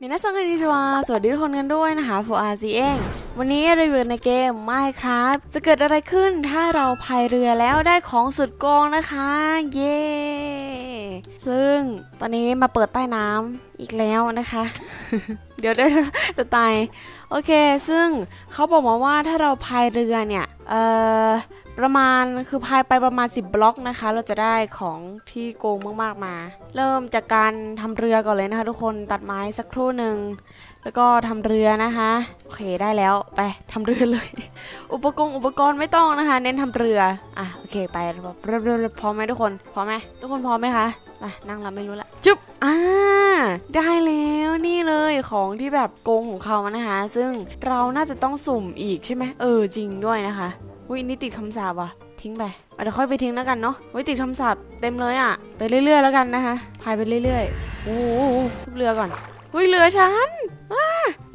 มินาซังคานิจวาสวัสดีทุกคนกันด้วยนะคะฟูอาซีเอง วันนี้รีวิวในเกมไม่ครับ จะเกิดอะไรขึ้นถ้าเราพายเรือแล้วได้ของสุดโกงนะคะ เย้ซึ่งตอนนี้มาเปิดใต้น้ำอีกแล้วนะคะ เดี๋ยวได้จะตาย โอเค ซึ่งเขาบอกมาว่าถ้าเราพายเรือเนี่ย เอ่อ ประมาณคือพายไปประมาณ 10 บล็อกนะคะ เราจะได้ของที่โกงมากๆมา เริ่มจากการทำเรือก่อนเลยนะคะ ทุกคนตัดไม้สักครู่หนึ่งแล้วก็ทำเรือนะคะโอเคได้แล้วไปทำเรือเลย อุปกรณ์อุปกรณ์ไม่ต้องนะคะ เน้นทำเรืออะโอเคไปเราพร้อมไหมทุกคนพร้อมไหมทุกคนพร้อมไหมคะมานั่งแล้วไม่รู้ละจุ๊บอ่าได้แล้วนี่เลยของที่แบบโกงของเขานะคะ ซึ่งเราน่าจะต้องสุ่มอีกใช่ไหมเออจริงด้วยนะคะ อุ้ยนี่ติดคำสาบว่ะ ทิ้งไปเอาเดี๋ยวค่อยไปทิ้งแล้วกันเนาะไว้ติดคำสาบเต็มเลยอะ ไปเรื่อยๆแล้วกันนะคะ พายไปเรื่อยๆ โอ้โหทุบเรือก่อนอุ้ยเรือฉันอ้า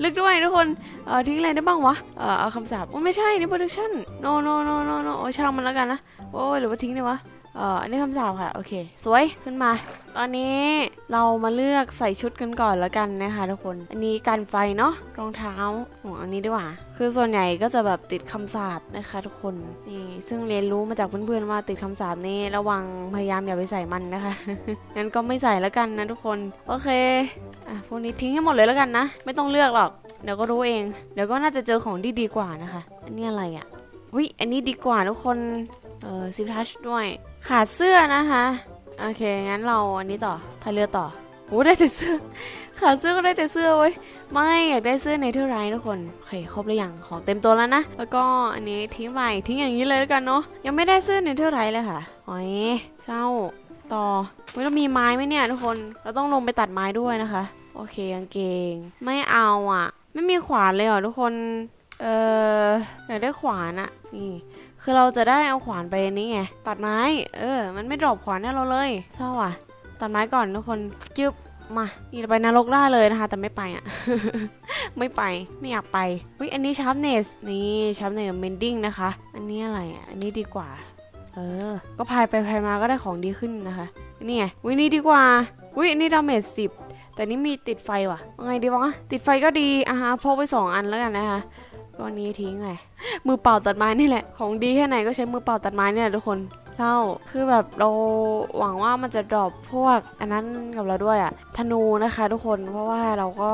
ลึกด้วยทุกคน เออทิ้งอะไรได้บ้างวะ เออเอาคำสาบอุ้ยไม่ใช่นี่โปรดักชั่นโนโนโนโนโอ้ช่างมันแล้วกันนะ โอ้ยหรือว่าทิ้งดีวะ เอออันนี้คำสาปค่ะ โอเค สวยขึ้นมา ตอนนี้เรามาเลือกใส่ชุดกันก่อนแล้วกันนะคะทุกคน อันนี้กันไฟเนาะรองเท้าโอ้อันนี้ดีกว่า คือส่วนใหญ่ก็จะแบบติดคำสาปนะคะทุกคน นี่ซึ่งเรียนรู้มาจากเพื่อนๆว่าติดคำสาปนี่ระวังพยายามอย่าไปใส่มันนะคะ งั้นก็ไม่ใส่แล้วกันนะทุกคน โอเค อะพวกนี้ทิ้งให้หมดเลยแล้วกันนะ ไม่ต้องเลือกหรอก เดี๋ยวก็รู้เอง เดี๋ยวก็น่าจะเจอของที่ดีกว่านะคะ อันนี้อะไรอะ่ะวิอันนี้ดีกว่าทุกคน เออซิทัชด้วย ขาดเสื้อนะคะ โอเค งั้นเราอันนี้ต่อพายเรือต่อโอ้ได้แต่เสื้อ ขาดเสื้อก็ได้แต่เสื้อเว้ย ไม่อยากได้เสื้อเนเธอร์ไรทุกคน โอเค ครบหรือยัง ของเต็มตัวแล้วนะ แล้วก็อันนี้ทิ้งไปทิ้งอย่างนี้เลยแล้วกันเนาะ ยังไม่ได้เสื้อเนเธอร์ไรเลยค่ะโอ้ยเศร้า ต่อเฮ้ยเรามีไม้ไหมเนี่ยทุกคน เราต้องลงไปตัดไม้ด้วยนะคะ โอเคกางเกง ไม่เอาอะ ไม่มีขวานเลยเหรอทุกคน เอออยากได้ขวานอะนี่ คือเราจะได้เอาขวานไปนี่ไงตัดไม้ เออ มันไม่ดรอปขวานให้เราเลยเศร้าอะ ตัดไม้ก่อนทุกคนจึ๊บมานี่เราไปนรกได้เลยนะคะ แต่ไม่ไปอะ ไม่ไปไม่อยากไปอุ้ยอันนี้ชาร์ปเนสนี่ชาร์ปเนสเมนดิ้งนะคะ อันนี้อะไรอะอันนี้ดีกว่า เออ ก็พายไปพายมาก็ได้ของดีขึ้นนะคะนี่ไงอุ้ยนี่ดีกว่าอุ้ยอันนี้ดาเมจสิบแต่นี่มีติดไฟว่ะเอาไงดีวะติดไฟก็ดีอะฮะพกไปสองอันแล้วกันนะคะ ก็อันนี้ทิ้งไงมือเป่าตัดไม้นี่แหละ ของดีแค่ไหนก็ใช้มือเป่าตัดไม้เนี่ยแหละทุกคนเท่าคือแบบเราหวังว่ามันจะดรอปพวก อันนั้นกับเราด้วยอะธนูนะคะทุกคนเพราะว่าเราก็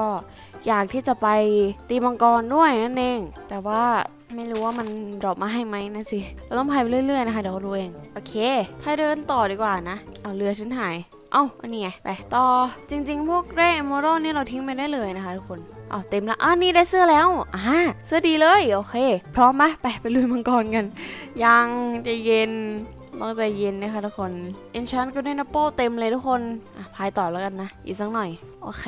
อยากที่จะไปตีมังกรด้วยนั่นเอง แต่ว่าไม่รู้ว่ามันดรอปมาให้ไหมนะสิ เราต้องพายไปเรื่อยๆนะคะเดี๋ยวเราดูเอง โอเคพายเดินต่อดีกว่านะ เอาเรือฉันหาย เอ้าอันนี้ไง ไปต่อ จริง ๆ พวกแร่เอมเมอรัลนี่เราทิ้งไปได้เลยนะคะทุกคน อ๋อเต็มละอ่านี่ได้เสื้อแล้วอ่าเสื้อดีเลยโอเค พร้อมไหมไปไปลุยมังกรกัน ยังใจะเย็นต้องใจเย็นนะคะทุกคนเอนชานก็ได้นับโป้เต็มเลยทุกคนอะพายต่อแล้วกันนะ อีกสักหน่อยโอเค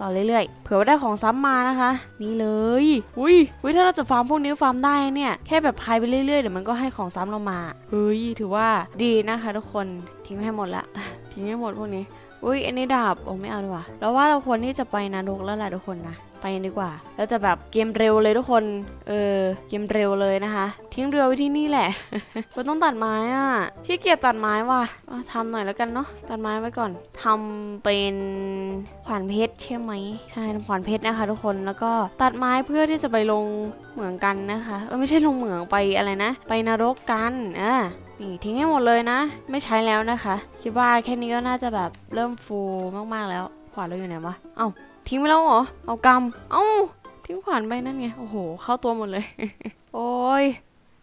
ต่อเรื่อยๆ เผื่อว่าได้ของซ้ำมานะคะ นี่เลย อุ้ยอุ้ยถ้าเราจะฟาร์มพวกนี้ฟาร์มได้เนี่ย แค่แบบพายไปเรื่อยๆเดี๋ยวมันก็ให้ของซ้ำเรามาเฮ้ยถือว่าดีนะคะทุกคนทิ้งให้หมดละทิ้งให้หมดพวกนี้อุ้ยอันนี้ดาบโอ้ไม่เอาดีกว่าแล้วว่าเราควรที่จะไปนรกแล้วแหละทุกคนนะ ไปดีกว่า แล้วจะแบบเกมเร็วเลยทุกคน เออ เกมเร็วเลยนะคะ ทิ้งเรือไว้ที่นี่แหละก็ต้องตัดไม้อะขี้เกียจตัดไม้ว่ะอะทำหน่อยแล้วกันเนาะ ตัดไม้ไว้ก่อนทำเป็นขวานเพชรใช่ไหมใช่ทำขวานเพชรนะคะ ทุกคน แล้วก็ตัดไม้เพื่อที่จะไปลงเหมืองกันนะคะ เออไม่ใช่ลงเหมืองไปอะไรนะ ไปนรกกันอะนี่ทิ้งให้หมดเลยนะ ไม่ใช้แล้วนะคะ คิดว่าแค่นี้ก็น่าจะแบบเริ่มฟูมากๆแล้ว ขวานเราอยู่ไหนวะ เอ้า ทิ้งไปแล้วเหรอ เอากำเอ้า ทิ้งขวานไปนั่นไง โอ้โห เข้าตัวหมดเลย โอ้ย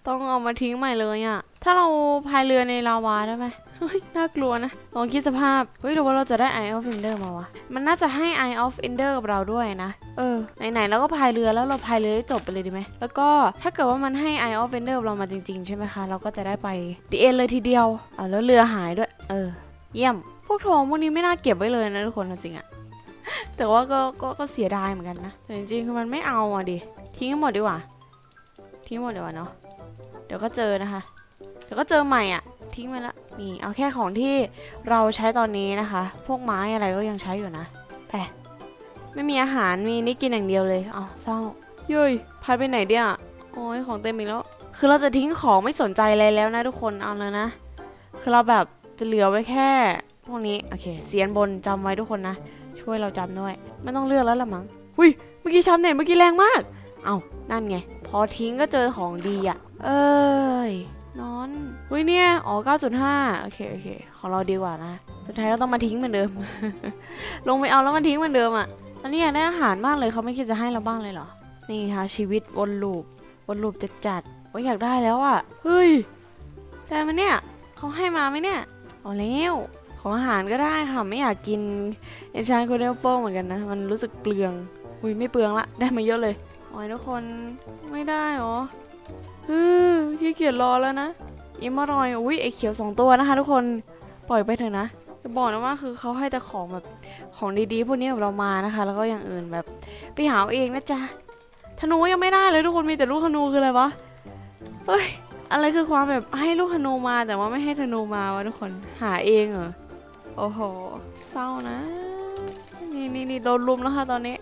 ต้องเอามาทิ้งใหม่เลยอะ่ะ ถ้าเราพายเรือในลาวาได้ไหมเฮ้ย น่ากลัวนะ ลองคิดสภาพ เฮ้ยหรือว่าเราจะได้ Eye of Ender มาวะ มันน่าจะให้ Eye of Ender กับเราด้วยนะ เออ ไหนๆเราก็พายเรือแล้วเราพายเรือให้จบไปเลยดีไหม แล้วก็ถ้าเกิดว่ามันให้ Eye of Ender กับเรามาจริง ๆ ใช่ไหมคะ เราก็จะได้ไปดีเอ็นเลยทีเดียวอ่าแล้วเรือหายด้วย เออ เยี่ยม พวกทองพวกนี้ไม่น่าเก็บไว้เลยนะทุกคนจริงอะ แต่ว่าก็ก็ก็เสียดายเหมือนกันนะแต่จริงๆคือมันไม่เอาอะดิทิ้งหมดดีกว่า ทิ้งหมดดีกว่าเนาะเดี๋ยวก็เจอนะคะ เดี๋ยวก็เจอใหม่อะ ทิ้งไปละนี่เอาแค่ของที่เราใช้ตอนนี้นะคะ พวกไม้อะไรก็ยังใช้อยู่นะไปไม่มีอาหารมีนี่กินอย่างเดียวเลยอ๋อเศร้าเย้ยพายไปไหนเดียโอ้ยของเต็มอีกแล้วคือเราจะทิ้งของไม่สนใจอะไรแล้วนะทุกคนเอาเลยนะ คือเราแบบจะเหลือไว้แค่พวกนี้โอเคเสียนบนจำไว้ทุกคนนะ ช่วยเราจำด้วย ไม่ต้องเลือกแล้วละมั้งหุยเมื่อกี้ชำเน็ตเมื่อกี้แรงมาก เอานั่นไง พอทิ้งก็เจอของดีอะ เอ้ยนอนหุยเนี่ย อ๋อ 9.5 โอเค โอเค ของเราดีกว่านะ สุดท้ายก็ต้องมาทิ้งเหมือนเดิม ลงไปเอาแล้วมันทิ้งเหมือนเดิมอะตอนนี้อยากได้อาหารมากเลยเขาไม่คิดจะให้เราบ้างเลยเหรอ นี่ค่ะชีวิตวนลูปวนลูปจัดจัดๆโอ้ยอยากได้แล้วอะ เฮ้ย ได้ไหมเนี่ย เขาให้มาไหมเนี่ย เอาแล้ว ของอาหารก็ได้ค่ะ ไม่อยากกินเอนชานโคเดลโปเหมือนกันนะ มันรู้สึกเปลือง อุ้ยไม่เปลืองละ ได้มาเยอะเลยโอ้ยทุกคนไม่ได้หรอเออขี้เกียจรอแล้วนะอิมอรอยอุ้ยไอเขียวสองตัวนะคะ ทุกคนปล่อยไปเถอะนะจะบอกนะว่าคือเขาให้แต่ของแบบของดีๆพวกนี้กับเรามานะคะ แล้วก็อย่างอื่นแบบไปหาเอาเองนะจ๊ะธนูยังไม่ได้เลยทุกคนมีแต่ลูกธนูคืออะไรวะเฮ้ยอะไรคือความแบบให้ลูกธนูมาแต่ว่าไม่ให้ธนูมาวะทุกคนหาเองเหรอ โอ้โห เศร้านะ นี่นี่นี่โดนลุมแล้วค่ะตอนนี้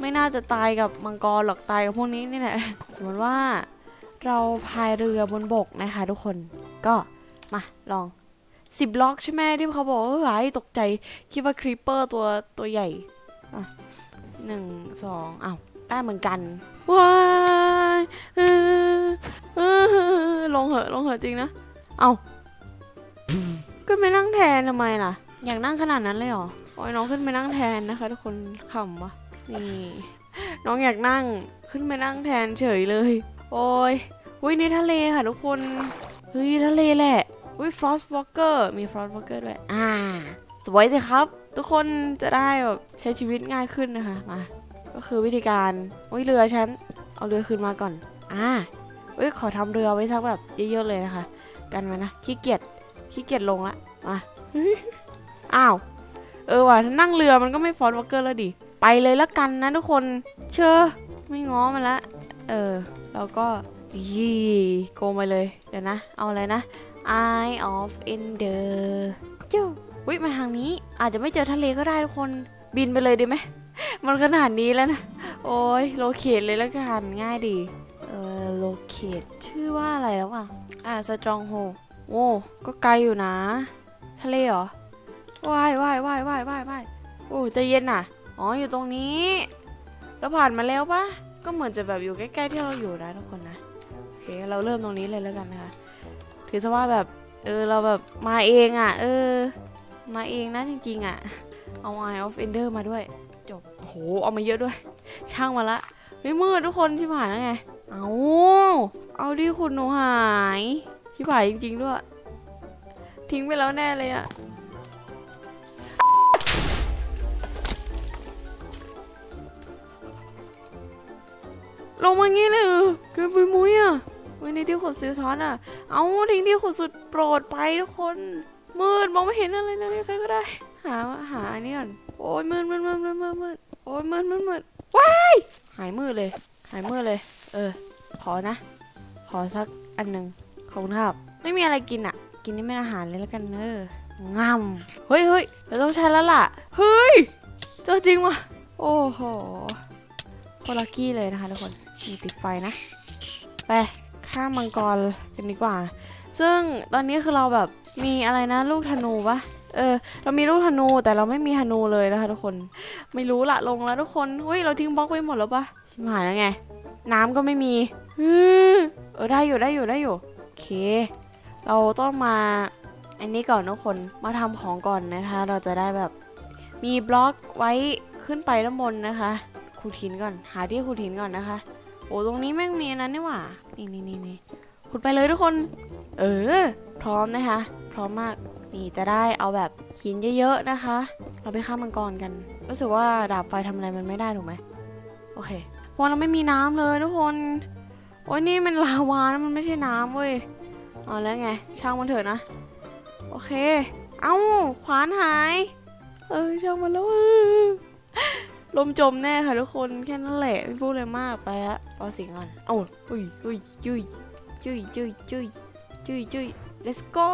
ไม่น่าจะตายกับมังกรหรอกตายกับพวกนี้นี่แหละ สมมติว่าเราพายเรือบนบกนะคะทุกคน ก็มาลองสิบล็อกใช่ไหมที่เขาบอกว่าเฮ้ยตกใจคิดว่าครีปเปอร์ตัวตัวใหญ่หนึ่งสองอ้าวได้เหมือนกัน ว้ายเออเออลงเหอะลงเหอะจริงนะ เอา ขึ้นไปนั่งแทนทำไมล่ะ อยากนั่งขนาดนั้นเลยเหรอโอ้ยน้องขึ้นไปนั่งแทนนะคะทุกคนขำวะนี่น้องอยากนั่งขึ้นไปนั่งแทนเฉยเลย โอ้ยอุ้ยในทะเลค่ะทุกคนเฮ้ยทะเลแหละอุ้ยฟรอสวอ a เกอร์มีฟรอสวอ a เกอร์ด้วยอ่าสวยสิครับ ทุกคนจะได้แบบใช้ชีวิตง่ายขึ้นนะคะมาก็คือวิธีการอุ้ยเรือฉันเอาเรือคืนมาก่อนอ่าอุ้ยขอทำเรือไว้สักแบบเยอะๆเลยนะคะ กันไว้นะขี้เกียจ ขี้เกียจลงละมาอ้าว เออว่ะถ้านั่งเรือมันก็ไม่ฟอสวอเกอร์แล้วดิ ไปเลยละกันนะทุกคน เชื่อไม่ง้อมันละ เออ แล้วก็ยี่โกงไปเลย เดี๋ยวนะ เอาอะไรนะ Eye of Ender จู้วิมาทางนี้ อาจจะไม่เจอทะเลก็ได้ทุกคน บินไปเลยดีไหม มันขนาดนี้แล้วนะ โอ้ยโลเคทเลยแล้วกันง่ายดี เออโลเคทชื่อว่าอะไรแล้วอะ อ่าสตรองโฮ โอ้ก็ไกลอยู่นะ ทะเลเหรอว่ายว่ายว่ายว่ายว่ายว่ายโอ้ใจเย็นน่ะ อ๋ออยู่ตรงนี้แล้วผ่านมาแล้วปะก็เหมือนจะแบบอยู่ใกล้ๆที่เราอยู่นะทุกคนนะโอเคเราเริ่มตรงนี้เลยแล้วกันนะคะถือซะว่าแบบเออเราแบบมาเองอะ เออ มาเองนะจริงๆอะ เอา Eye of Ender มาด้วย จบโหเอามาเยอะด้วย ช่างมาละไม่มืดทุกคนชิบหายแล้วไง เอาเอาดิคุณหนูหาย ชิบหายจริง ๆ ด้วย ทิ้งไปแล้วแน่เลยอะลงมางี้เลยเหรอเกินไปมุ้ยอะเว้ยในที่ขุดซิลทอนอะ เอาทิ้งที่ขุดสุดโปรดไปทุกคน มืดมองไม่เห็นอะไรเลยใครก็ได้ หาหาอันนี้ก่อนโอ้ยมืดมืดมืดมืดมืดมืดโอ้ยมืดมืดมืดว้ายหายมืดเลย หายมืดเลย เออ ขอนะ ขอสักอันหนึ่ง ขอบคุณครับ ไม่มีอะไรกินอะ กินนี่ไม่อาหารเลยแล้วกันเนอะงำเฮ้ยเฮ้ยเราต้องใช้แล้วล่ะ เฮ้ย เจอจริงว่ะ โอ้โหโคตรลักกี้เลยนะคะทุกคนมีติดไฟนะ ไปข้ามมังกรกันดีกว่า ซึ่งตอนนี้คือเราแบบมีอะไรนะลูกธนูปะเออ เรามีลูกธนูแต่เราไม่มีธนูเลยนะคะทุกคน ไม่รู้ละลงแล้วทุกคนเฮ้ยเราทิ้งบล็อกไว้หมดแล้วปะชิมหายแล้วไง น้ำก็ไม่มีเออได้อยู่ได้อยู่ได้อยู่ เค เราต้องมาอันนี้ก่อนทุกคนมาทำของก่อนนะคะ เราจะได้แบบมีบล็อกไว้ขึ้นไปด้านบนนะคะขูดหินก่อน หาที่ขูดหินก่อนนะคะ โอ้ตรงนี้แม่งมีอันนั้นนี่หว่า นี่นี่นี่นี่ขุดไปเลยทุกคน เออ พร้อมนะคะ พร้อมมาก นี่จะได้เอาแบบหินเยอะๆนะคะ เราไปฆ่ามังกรกัน รู้สึกว่าดาบไฟทำอะไรมันไม่ได้ถูกไหมโอเคเพราะเราไม่มีน้ำเลยทุกคน โอ้ยนี่มันลาวานะมันไม่ใช่น้ำเว้ยเอาแล้วไง ช่างมันเถอะนะ โอเค เอ้าขวานหาย เออช่างมันแล้วลมจมแน่ค่ะทุกคนแค่นั้นแหละไม่พูดเลยมากไปละเอสิงก่อนเอ้าอุ้ยอุ้ยจุยจุยจุยจุยจุยจุย let's go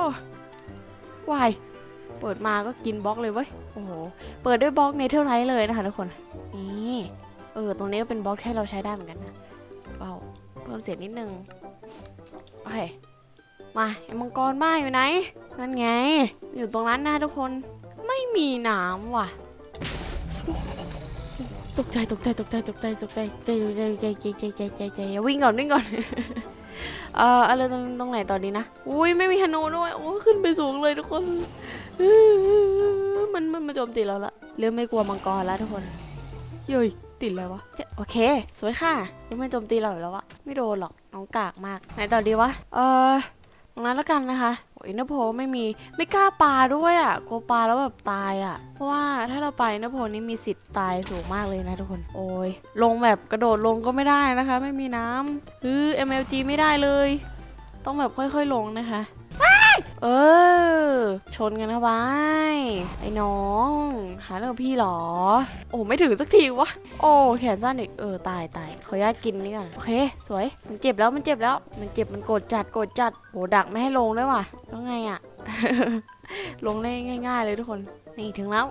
วายเปิดมาก็กินบล็อกเลยเว้ยโอ้โหเปิดด้วยบล็อกเนเธอร์ไรท์เลยนะคะทุกคนนี่เออตรงนี้ก็เป็นบล็อกที่เราใช้ได้เหมือนกันนะเบา พิ่มเสียงนิดนึง โอเค มาไอ้มังกรบ้าอยู่ไหน นั่นไง อยู่ตรงนั้นนะทุกคน ไม่มีน้ำว่ะ ตกใจตกใจตกใจตกใจตกใจใจใจใจใจใจใจใจใจวิ่งก่อนวิ่งก่อน เอ่ออะไรตรงตรงไหนตอนนี้นะ อุ้ยไม่มีธนูด้วยโอ้ขึ้นไปสูงเลยทุกคน มันมันมาโจมตีเราละเริ่มไม่กลัวมังกรแล้วทุกคนเย้ย ติดแล้ววะเจ๊โอเค สวยค่ะเริ่มไม่โจมตีเราอีกแล้ววะไม่โดนหรอกน้องกากมาก ไหนต่อดีวะ เออตรงนั้นแล้วกันนะคะโอ้ยนโพไม่มีไม่กล้าปลาด้วยอะกลัวปาแล้วแบบตายอะ เพราะว่าถ้าเราไปนโพนี่มีสิทธิ์ตายสูงมากเลยนะทุกคน โอ้ยลงแบบกระโดดลงก็ไม่ได้นะคะ ไม่มีน้ำคือ MLG ไม่ได้เลย ต้องแบบค่อยๆลงนะคะ เออ ชนกันเข้าไป ไอ้น้อง หาเรื่องพี่หรอ โอ้ไม่ถึงสักทีวะ โอ้แขนสั้นอีก เออตายตายขออนุญาตกินนี่ก่อน โอเค สวย มันเจ็บแล้วมันเจ็บแล้ว มันเจ็บมันโกรธจัดโกรธจัดโหดักไม่ให้ลงด้วยว่ะแล้วไงอะลงได้ง่าย ๆ เลยทุกคน นี่ถึงแล้ว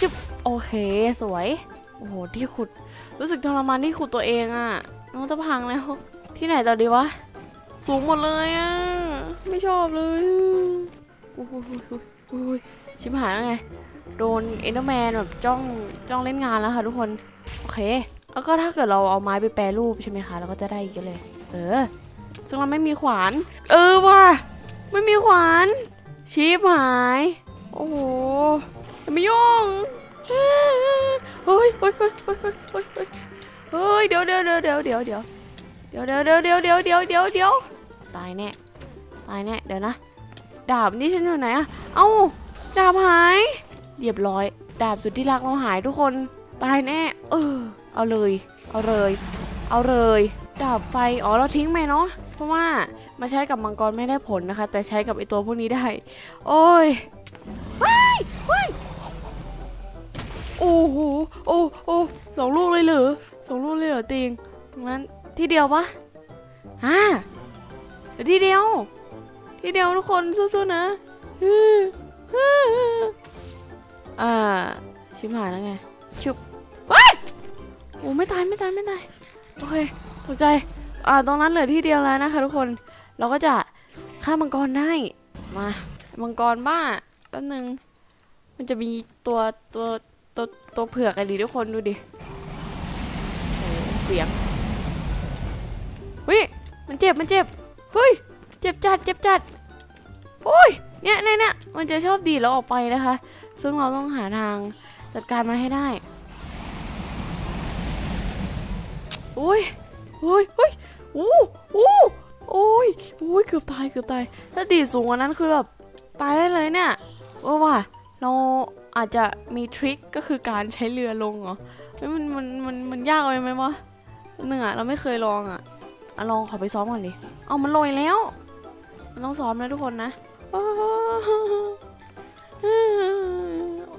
จึ๊บ โอเคสวย โอ้โหที่ขุด รู้สึกทรมานที่ขุดตัวเองอะน้องจะพังแล้ว ที่ไหนต่อดีวะ สูงหมดเลยอะ ไม่ชอบเลยโอ้โหโอ้ยชิบหายแล้วไง โดนเอ็นเดอร์แมนแบบจ้องจ้องเล่นงานแล้วค่ะทุกคน โอเค แล้วก็ถ้าเกิดเราเอาไม้ไปแปรรูปใช่ไหมคะเราก็จะได้อีกเลย เออ ซึ่งเราไม่มีขวาน เออว่ะ ไม่มีขวานชีพหาย โอ้โหอย่ามายุ่งเฮ้ยเฮ้ยเฮ้ยเฮ้ยเฮ้ยเฮ้ยเฮ้ยเฮ้ยเฮ้ยเดี๋ยวเดี๋ยวเดี๋ยวเดี๋ยวเดี๋ยวเดี๋ยวเดี๋ยวเดี๋ยวเดี๋ยวเดี๋ยวเดี๋ยวเดี๋ยวเดี๋ยวเดี๋ยวตายแน่ ตายแน่เดี๋ยวนะ ดาบนี่ฉันอยู่ไหนอะเอ้าดาบหาย เรียบร้อย ดาบสุดที่รักเราหายทุกคน ตายแน่ เออ เอาเลย เอาเลย เอาเลย ดาบไฟ อ๋อเราทิ้งไปเนาะ เพราะว่ามาใช้กับมังกรไม่ได้ผลนะคะ แต่ใช้กับไอตัวพวกนี้ได้ โอ้ยว้ายว้ายโอ้โห โอ้โอ้สองลูกเลยเหรอสองลูกเลยเหรอติงตรงนั้นที่เดียวปะอ่าเดี๋ยวที่เดียว ที่เดียวทุกคนสู้ๆนะอ่าชิมหายแล้วไงชุบว้ายโอ้ไม่ตายไม่ตายไม่ตายโอเคตกใจอ่าตรงนั้นเหลือที่เดียวแล้วนะคะทุกคนเราก็จะฆ่ามังกรได้มามังกรบ้าแป๊บนึงมันจะมีตัวตัวตัวตัวเผือกอะไรดีทุกคนดูดิเสียงเฮ้ยมันเจ็บมันเจ็บเฮ้ย เจ็บจัดเจ็บจัดโอ้ยเนี่ยเนี่ยเนี่ยมันจะชอบดีดเราออกไปนะคะ ซึ่งเราต้องหาทางจัดการมันให้ได้โอ้ยโอ้ยโอ้ยโอ้โอ้โอ้ยโอ้ยเกือบตายเกือบตายถ้าดีดสูงกว่านั้นคือแบบตายได้เลยเนี่ยเออว่ะเราอาจจะมีทริคก็คือการใช้เรือลงเหรอมันมันมันมันยากเลยไหมวะหนึ่งอะเราไม่เคยลองอะอะลองขอไปซ้อมก่อนดิเอามันลอยแล้ว มันต้องซ้อมนะทุกคนนะ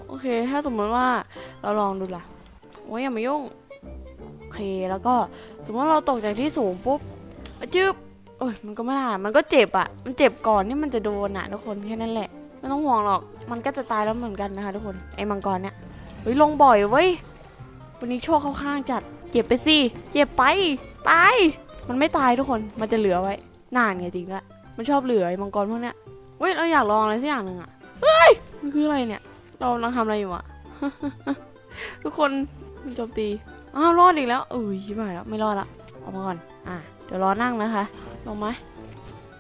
โอเค ถ้าสมมติว่าเราลองดูล่ะโอ้ยอย่ามายุ่ง โอเค แล้วก็สมมติเราตกจากที่สูงปุ๊บจึ๊บโอ้ยมันก็ไม่ได้มันก็เจ็บอะ มันเจ็บก่อนที่มันจะโดนอะทุกคนแค่นั้นแหละ ไม่ต้องห่วงหรอก มันก็จะตายแล้วเหมือนกันนะคะทุกคน ไอ้มังกรเนี่ย เฮ้ยลงบ่อยเว้ย วันนี้โชคเข้าข้างจัด เจ็บไปสิ เจ็บไป ตาย มันไม่ตายทุกคน มันจะเหลือไว้ นานไงจริงละ มันชอบเหลือไอ้มังกรพวกเนี้ยเฮ้ยเราอยากลองอะไรสักอย่างหนึ่งอะเฮ้ยมันคืออะไรเนี่ย เรากำลังทำอะไรอยู่อะ ทุกคนมันโจมตีอ้าวรอดอีกแล้วเอ้ยชิบหายแล้วไม่รอดละออกมาก่อนอะเดี๋ยวรอนั่งนะคะ ลงไหม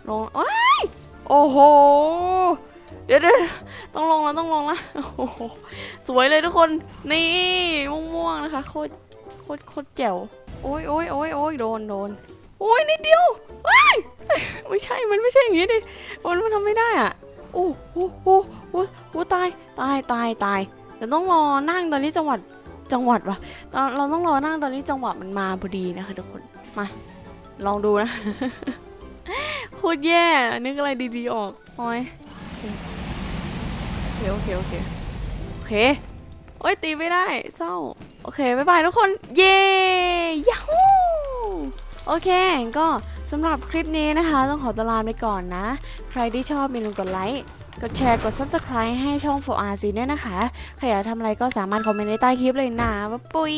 ลงโอ้ยโอ้โหเดี๋ยวเดี๋ยวต้องลงแล้วต้องลงแล้วโอ้โหสวยเลยทุกคนนี่ม่วงๆนะคะโคตรโคตรโคตรแจ๋วโอ้ยโอ้ยโอ้ยโอ้ยโดนโดนโอ้ยนิดเดียวว้ย ไม่ใช่ มันไม่ใช่อย่างนี้ดิ มันมันทำไม่ได้อะโอ้โหโอ้โหโอ้ตาย ตาย ตาย ตายเดี๋ยวต้องรอนั่งตอนนี้จังหวัด จังหวัดวะตอนเราต้องรอนั่งตอนนี้จังหวะมันมาพอดีนะคะทุกคน มา ลองดูนะ โคตรแย่ นึกอะไรดีๆออกโอ้ยโอเคโอเค โอเค โอเค โอ้ยตีไม่ได้ เศร้า โอเค บ๊ายบายทุกคน เย้ ยาฮูโอเค ก็ สำหรับคลิปนี้นะคะ ต้องขอตลาไปก่อนนะ ใครที่ชอบอย่าลืมกดไลค์กดแชร์กด subscribe ให้ช่อง 4RC ด้วยนะคะ ใครอยากทำอะไรก็สามารถคอมเมนต์ในใต้คลิปเลยนะว่าปุย